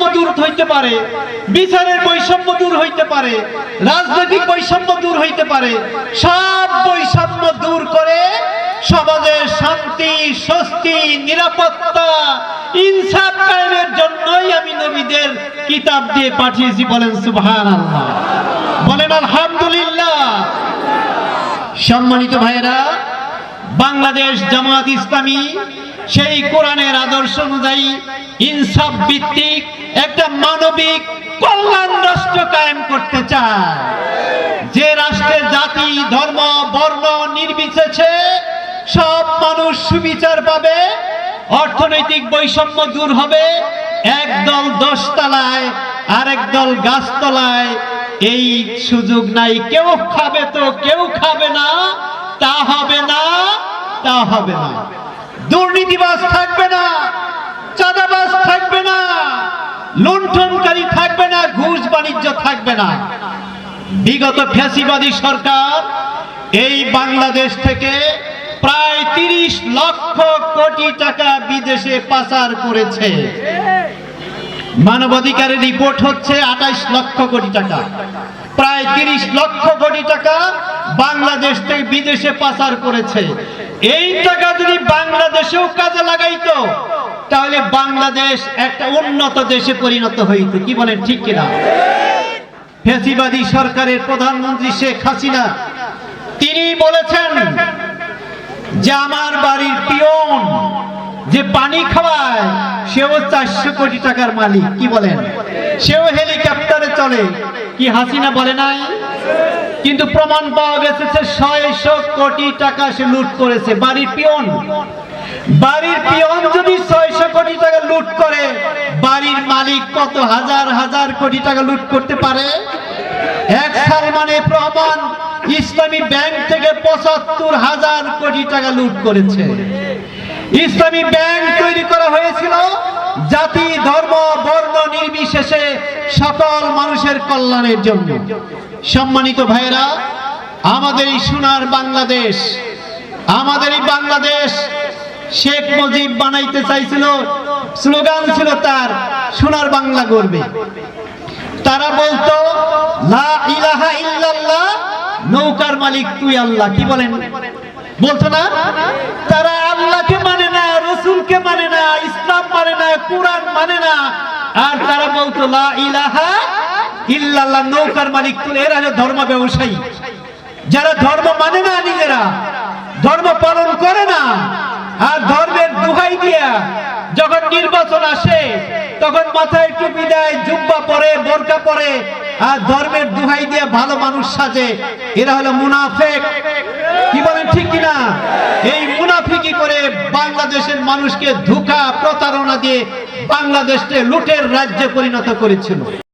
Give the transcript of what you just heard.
বৈষম্য দূর হইতে পারে, বিচারের বৈষম্য দূর হইতে পারে, রাজনৈতিক বৈষম্য দূর হইতে পারে, সব বৈষম্য দূর করে সমাজে শান্তি, স্বস্তি, নিরাপত্তা, ইনসাফ কায়েমের জন্যই আমি নবীদের কিতাব দিয়ে পাঠিয়েছি বলেন সুবহানাল্লাহ। বলেন আলহামদুলিল্লাহ। সম্মানিত ভাইরা বাংলাদেশ জামাত ইসলামী সেই কোরআনের আদর্শ অনুযায়ী ইনসাফ ভিত্তিক মানবিক কল্যাণ রাষ্ট্র কায়েম করতে চায়। যে রাষ্ট্রের জাতি, ধর্ম, বর্ণ নির্বিশেষে সব মানুষ সুবিচার পাবে, অর্থনৈতিক বৈষম্য দূর হবে একদল দশতলায়, আরেক দল গাছতলায়, এই সুযোগ নাই। কেউ খাবে তো, কেউ খাবে না, তা হবে না, তা হবে না। দুর্নীতিবাজ থাকবে না, চাঁদাবাজ থাকবে লুণ্ঠনকারী থাকবে না, ঘুষ বাণিজ্য থাকবে না। বিগত ফ্যাসিবাদী সরকার এই বাংলাদেশ থেকে প্রায় তিরিশ লক্ষ কোটি টাকা বিদেশে পাচার করেছে। মানবাধিকারের রিপোর্ট হচ্ছে আঠাইশ লক্ষ কোটি টাকা। প্রায় তিরিশ লক্ষ কোটি টাকা বাংলাদেশ থেকে বিদেশে পাচার করেছে। এই টাকা যদি বাংলাদেশেও কাজে লাগাইতো তাহলে বাংলাদেশ একটা উন্নত দেশে পরিণত হইত, কি বলেন, ঠিক কিনা? ফ্যাসিবাদী সরকারের প্রধানমন্ত্রী শেখ হাসিনা, তিনি বলেছেন যে আমার বাড়ির পিয়ন যে পানি খাওয়ায়, সেও চারশো কোটি টাকার মালিক, কি বলেন? সেও হেলিকপ্টারে চলে, কি হাসিনা বলে নাই? কিন্তু প্রমাণ পাওয়া গেছে যে ছয়শো কোটি টাকা সে লুট করেছে, বাড়ির পিয়ন। বাড়ির পিয়ন যদি ছয়শো কোটি টাকা লুট করে বাড়ির মালিক কত হাজার হাজার কোটি টাকা লুট করতে পারে? এক সালমানে প্রমাণ, ইসলামী ব্যাংক থেকে পঁচাত্তর হাজার কোটি টাকা লুট করেছে। ইসলামী ব্যাংক তৈরি করা হয়েছিল জাতি, ধর্ম, বর্ণ নির্বিশেষে সকল মানুষের কল্যাণের জন্য। সম্মানিত ভাইরা আমাদের এই সোনার বাংলাদেশ, আমাদের এই বাংলাদেশ শেখ মুজিব বানাইতে চাইছিল স্লোগান ছিল তার, সোনার বাংলা গড়বে। তারা বলতো নৌকার মালিক তুই আল্লাহ। কি বলেন? বলতো না? তারা আল্লাহকে মানে না, রসুলকে মানে না, ইসলাম মানে না, কোরআন মানে না। আর তারা বলতো, লা ইলাহা ইল্লাল্লাহ, নৌকার মালিক তুই। এরা হলো ধর্ম ব্যবসায়ী। যারা ধর্ম মানে না নিজেরা, ধর্ম পালন করে না, আর ধর্মের দুহাই দিয়া নির্বাচন আসে, তখন মাথায় টুপি দেয়, জুব্বা পরে, বোরকা পরে, আর ধর্মের দুহাই দিয়ে ভালো মানুষ সাজে। এরা হলো মুনাফেক। কি বলেন ঠিক কিনা? এই মুনাফিকি করে বাংলাদেশের মানুষকে ধোকা, প্রতারণা দিয়ে বাংলাদেশকে লুটের রাজ্যে পরিণত করেছিল।